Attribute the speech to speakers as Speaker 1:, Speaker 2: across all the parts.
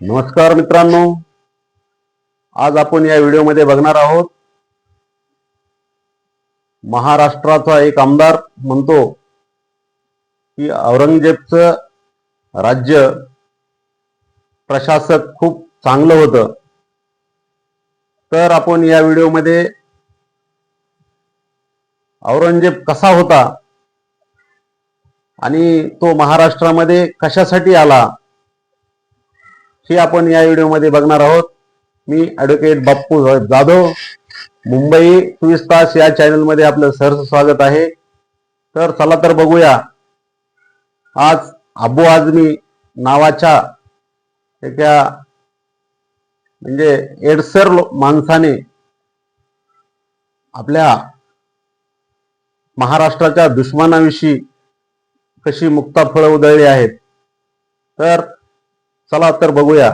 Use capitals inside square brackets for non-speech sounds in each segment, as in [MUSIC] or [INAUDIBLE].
Speaker 1: नमस्कार मित्रांनो. आज आपण या व्हिडिओमध्ये बघणार आहोत महाराष्ट्राचा एक आमदार म्हणतो की औरंगजेबचं राज्य प्रशासक खूप चांगलं होतं. तर आपण या व्हिडिओमध्ये औरंगजेब कसा होता आणि तो महाराष्ट्रामध्ये कशासाठी आला हे आपण या व्हिडिओमध्ये बघणार आहोत. मी ॲडव्होकेट बाप्पू जाधव. मुंबई चोवीस तास या चॅनलमध्ये आपलं सहर्ष स्वागत आहे. तर चला तर बघूया. आज अबू आझमी नावाच्या एका म्हणजे एडसर माणसाने आपल्या महाराष्ट्राच्या दुश्मनाविषयी कशी मुक्ता फळ उधळली आहेत. तर चला तर बघूया.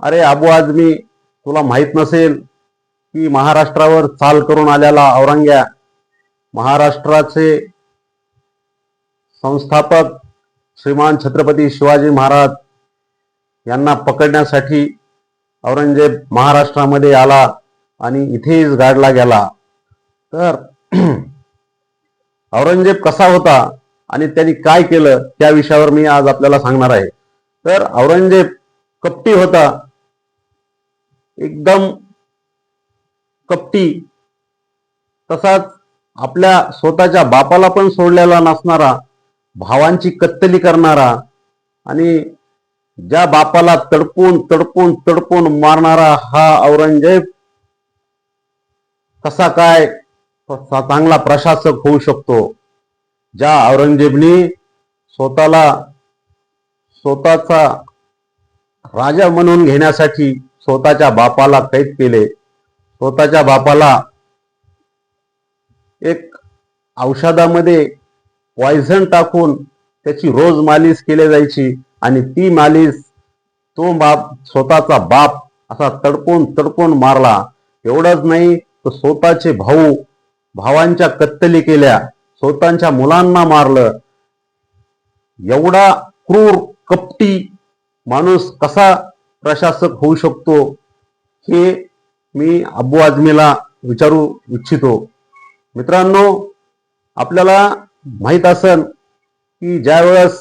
Speaker 1: अरे अबू आजमी तुला माहीत नसेल की महाराष्ट्रावर चाल करून आलेला औरंग्या महाराष्ट्राचे संस्थापक श्रीमान छत्रपती शिवाजी महाराज यांना पकडण्यासाठी औरंगजेब महाराष्ट्रामध्ये आला आणि इथेच गाडला गेला. तर औरंगजेब कसा होता आणि त्यांनी काय केलं त्या विषयावर मी आज आपल्याला सांगणार आहे. तर औरंगजेब कपटी होता. एकदम कपटी. तसाच आपल्या स्वतःच्या बापाला पण सोडलेला नसणारा भावांची कत्तली करणारा आणि ज्या बापाला तडपून तडपून तडपून मारणारा हा औरंगजेब कसा काय चांगला प्रशासक होऊ शकतो? ज्या औरंगजेबनी स्वतःला स्वतःचा राजा म्हणून घेण्यासाठी स्वतःच्या बापाला कैद केले. स्वतःच्या बापाला एक औषधामध्ये पॉयझन टाकून त्याची रोज मालिश केली जायची आणि ती मालिश तो बाप स्वतःचा बाप असा तडपून तडपून मारला. एवढंच नाही तर स्वतःचे भाऊ भावांच्या कत्तली केल्या. स्वतःच्या मुलांना मारलं. एवढा क्रूर कपटी माणूस कसा प्रशासक होऊ शकतो हे मी अबू आझमीला विचारू इच्छितो. मित्रांनो आपल्याला माहीत असेल की ज्यावेळेस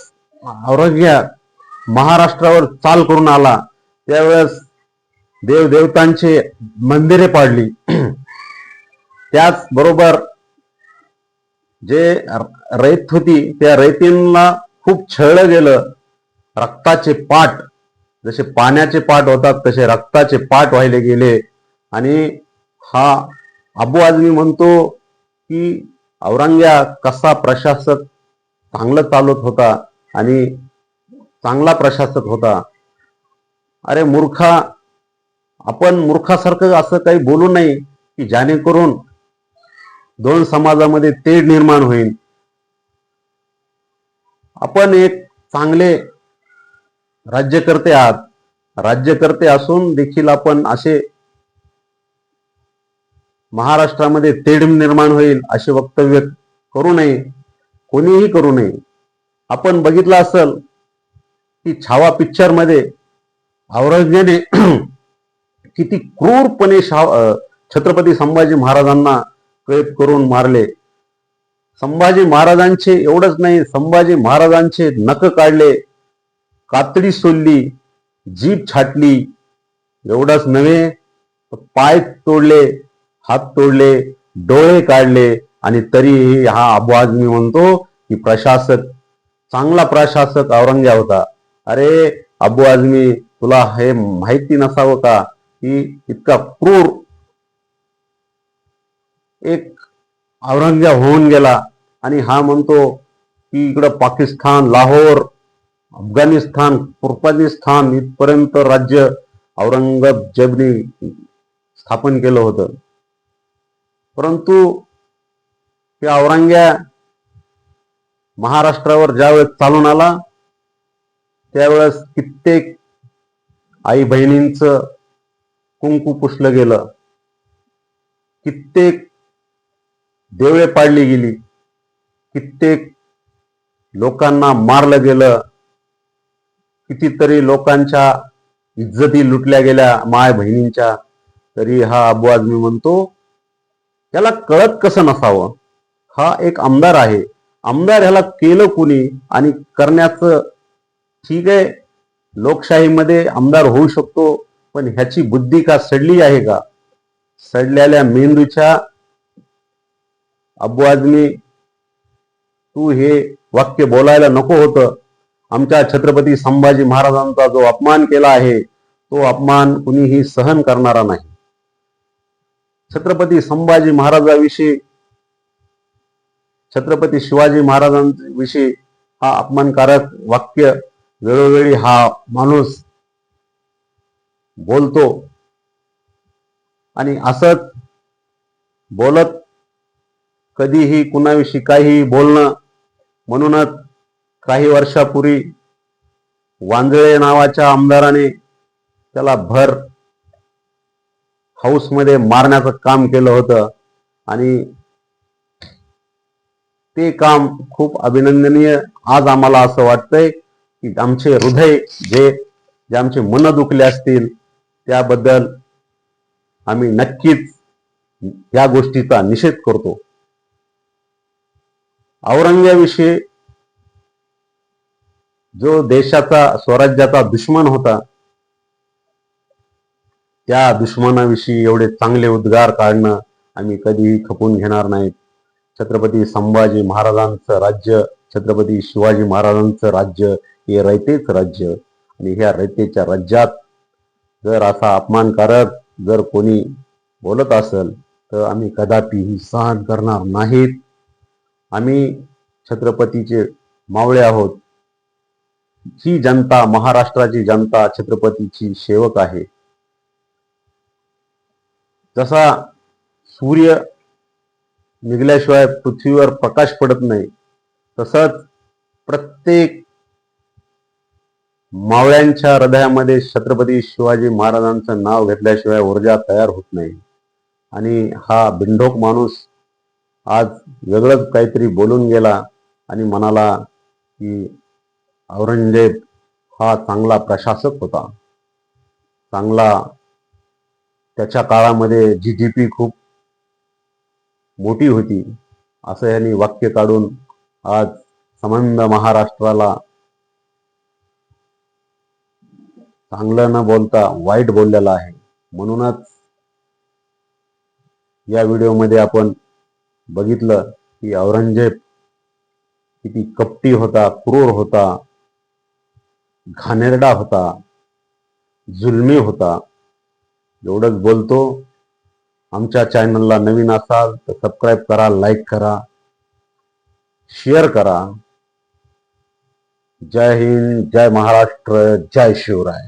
Speaker 1: औरंग्या महाराष्ट्रावर चाल करून आला त्यावेळेस देवदेवतांचे मंदिरे पाडली. त्याच बरोबर जे रयत होती त्या रैतींना खूप छळलं गेलं. रक्ताचे पाठ जसे पाण्याचे पाठ होतात तसे रक्ताचे पाठ व्हायले गेले. आणि हा अबू आझमी म्हणतो की औरंग्या कसा प्रशासक चांगलं चालत होता आणि चांगला प्रशासक होता. अरे मूर्खा आपण मूर्खासारखं असं काही बोलू नाही की जेणेकरून दोन समाजामध्ये तेढ निर्माण होईल. आपण एक चांगले राज्यकर्ते आहात. राज्यकर्ते असून देखील आपण असे महाराष्ट्रामध्ये तेढ निर्माण होईल असे वक्तव्य करू नये कोणीही करू नये. आपण बघितलं असेल की छावा पिक्चरमध्ये औरंगजेबने [CLEARS THROAT] किती क्रूरपणे शाव अं, छत्रपती संभाजी महाराजांना कैद करून मारले. संभाजी महाराजांचे एवढंच नाही संभाजी महाराजांचे नख काढले. कातडी सोडली जीभ छाटली. एवढाच नव्हे पाय तोडले हात तोडले डोळे काढले. आणि तरीही हा अबू मी म्हणतो की प्रशासक चांगला प्रशासक औरंग्या होता. अरे अबू आझमी तुला हे माहिती नसावं का? की इतका क्रूर एक औरंग्या होऊन गेला. आणि हा म्हणतो की इकडं पाकिस्तान लाहोर अफगाणिस्तान तुर्कमेनिस्तान इथपर्यंत राज्य औरंगजेबने स्थापन केलं होतं. परंतु त्या औरंग्या महाराष्ट्रावर ज्यावेळेस चालून आला त्यावेळेस कित्येक आई बहिणींचं कुंकू पुसलं गेलं. कित्येक देवळे पाडली गेली. कित्येक लोकांना मारलं गेलं. कितीतरी लोकांच्या इज्जती लुटल्या गेल्या माय बहिणींच्या तरी हा अबू आजमी म्हणतो त्याला कळत कसं नसावं? हा एक आमदार आहे. आमदार ह्याला केलं कुणी? आणि करण्याचं ठीक आहे. लोकशाहीमध्ये आमदार होऊ शकतो पण ह्याची बुद्धी का सडली आहे का? सडलेल्या मेंदूच्या अबू आजमी तू हे वाक्य बोलायला नको होतं. आमच्या छत्रपती संभाजी महाराजांचा जो अपमान केला आहे तो अपमान कुणीही सहन करणारा नाही. छत्रपती संभाजी महाराजाविषयी छत्रपती शिवाजी महाराजांविषयी हा अपमानकारक वाक्य वेळोवेळी हा माणूस बोलतो. आणि असंच बोलत कधीही कुणाविषयी काही बोलणं म्हणूनच काही वर्षापूर्वी वांजळे नावाच्या आमदाराने त्याला भर हाऊसमध्ये मारण्याचं काम केलं होतं आणि ते काम खूप अभिनंदनीय. आज आम्हाला असं वाटतंय की आमचे हृदय जे जे आमचे मन दुखले असतील त्याबद्दल आम्ही नक्कीच या गोष्टीचा निषेध करतो. औरंगाविषयी जो देशाचा स्वराज्याचा दुश्मन होता त्या दुश्मनाविषयी एवढे चांगले उद्गार काढणं आम्ही कधीही खपून घेणार नाहीत. छत्रपती संभाजी महाराजांचं राज्य छत्रपती शिवाजी महाराजांचं राज्य हे रयतेच राज्य. आणि ह्या रयतेच्या राज्यात जर असा अपमानकारक जर कोणी बोलत असेल तर आम्ही कदापिही सहन करणार नाहीत. आम्ही छत्रपतीचे मावळे आहोत. ही जनता महाराष्ट्राची जनता छत्रपतीची सेवक आहे. जसा सूर्य निघल्याशिवाय पृथ्वीवर प्रकाश पडत नाही तसंच प्रत्येक मावळ्यांच्या हृदयामध्ये छत्रपती शिवाजी महाराजांचं नाव घेतल्याशिवाय ऊर्जा तयार होत नाही. आणि हा बिंडोक माणूस आज वेगळंच काहीतरी बोलून गेला आणि म्हणाला की औरंगजेब हा चांगला प्रशासक होता. चांगला त्याच्या काळामध्ये जी डी पी खूप मोठी होती असं यांनी वाक्य काढून आज संबंध महाराष्ट्राला चांगलं न बोलता वाईट बोललेला आहे. म्हणूनच या व्हिडिओमध्ये आपण बघितलं की औरंगजेब किती कपटी होता क्रूर होता. घाणेरडा होता जुलमी होता. एवढंच बोलतो आमच्या चॅनलला नवीन असाल तर सबस्क्राईब करा लाईक करा शेअर करा. जय हिंद जय महाराष्ट्र जय शिवराय.